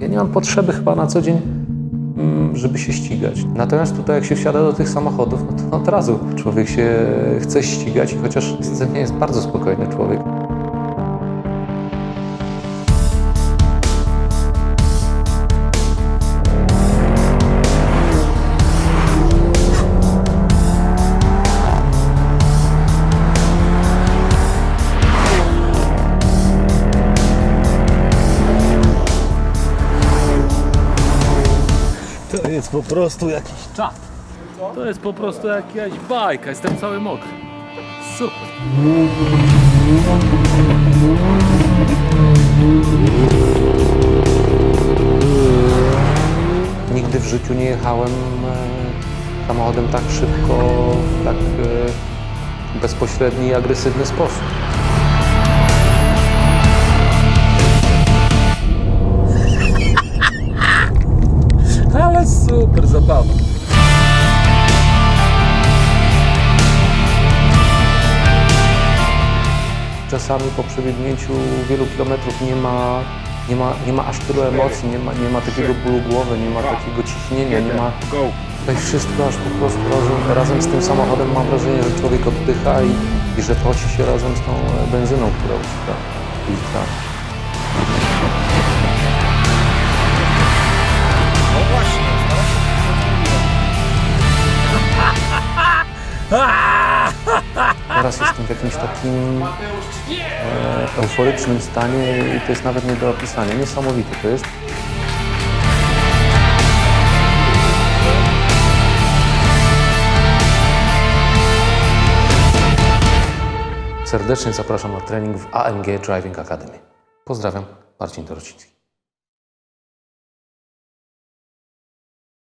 Ja nie mam potrzeby chyba na co dzień, mm, żeby się ścigać. Natomiast tutaj jak się wsiada do tych samochodów, no to od razu człowiek się chce ścigać chociaż ze mnie jest bardzo spokojny człowiek. To jest po prostu jakiś czat. To jest po prostu jakaś bajka, jestem cały mokry. Super. Nigdy w życiu nie jechałem e, samochodem tak szybko, w tak e, bezpośredni i agresywny sposób. Zabawa. Czasami po przebiegnięciu wielu kilometrów nie ma, nie ma, nie ma aż tylu emocji, nie ma, nie ma takiego bólu głowy, nie ma takiego ciśnienia, nie ma... Tutaj wszystko aż po prostu razem, razem z tym samochodem mam wrażenie, że człowiek oddycha i, i że poci się razem z tą e, benzyną, która ucieka Teraz jestem w jakimś takim e, euforycznym stanie i to jest nawet nie do opisania. Niesamowite to jest. Serdecznie zapraszam na trening w AMG Driving Academy. Pozdrawiam, Marcin Dorociński.